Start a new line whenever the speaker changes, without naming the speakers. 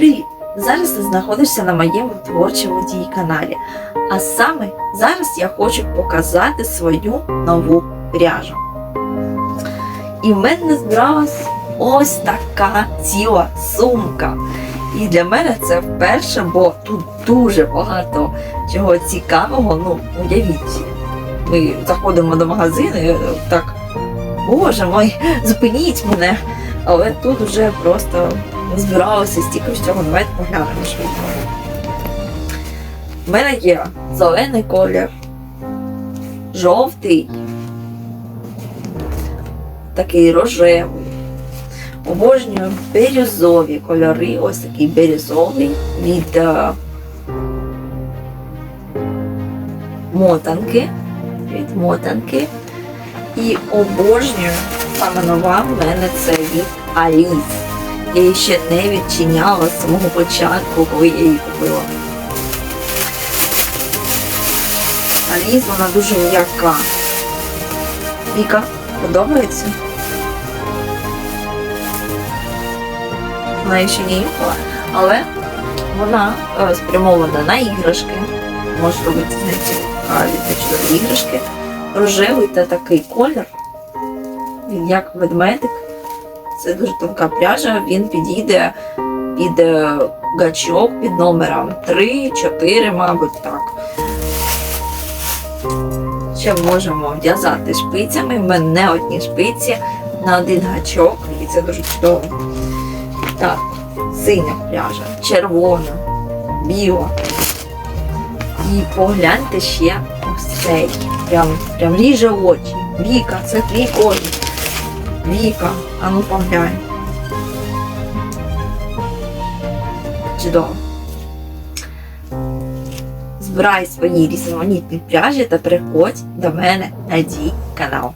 Привіт! Зараз ти знаходишся на моєму творчому дії каналі. А саме зараз я хочу показати свою нову пряжу. І в мене збиралась ось така ціла сумка. І для мене це вперше, бо тут дуже багато чого цікавого. Ну, уявіть, ми заходимо до магазину і так, боже мой, зупиніть мене. Але тут вже просто збиралося стільки всього. Давайте поглянемо швидко. У мене є зелений колір, жовтий, такий рожевий. Обожнюю бірюзові кольори, ось такий бірюзовий від е, мотанки. Від мотанки. І обожнюю саме нова в мене це від Аліс. Я її ще не відчиняла з самого початку, коли я її купила. Аліс вона дуже м'яка. Віка, подобається? Вона ще не їхала, але вона е, спрямована на іграшки. Можеш робити цікаві чудові іграшки. Рожевий та такий колір. Він як ведмедик. Це дуже тонка пряжа, він підійде під е, гачок під номером 3, 4, мабуть, так. Ще можемо в'язати шпицями. В мене не одні шпиці на один гачок, і це дуже чудово. Так, синя пряжа, червона, біла. І погляньте ще ось цей. Прям, прям ріже очі. Віка, це твій колір. Віка, а ну поглянь. Чудово. Збирай свої різноманітні пряжі та приходь до мене на дій канал.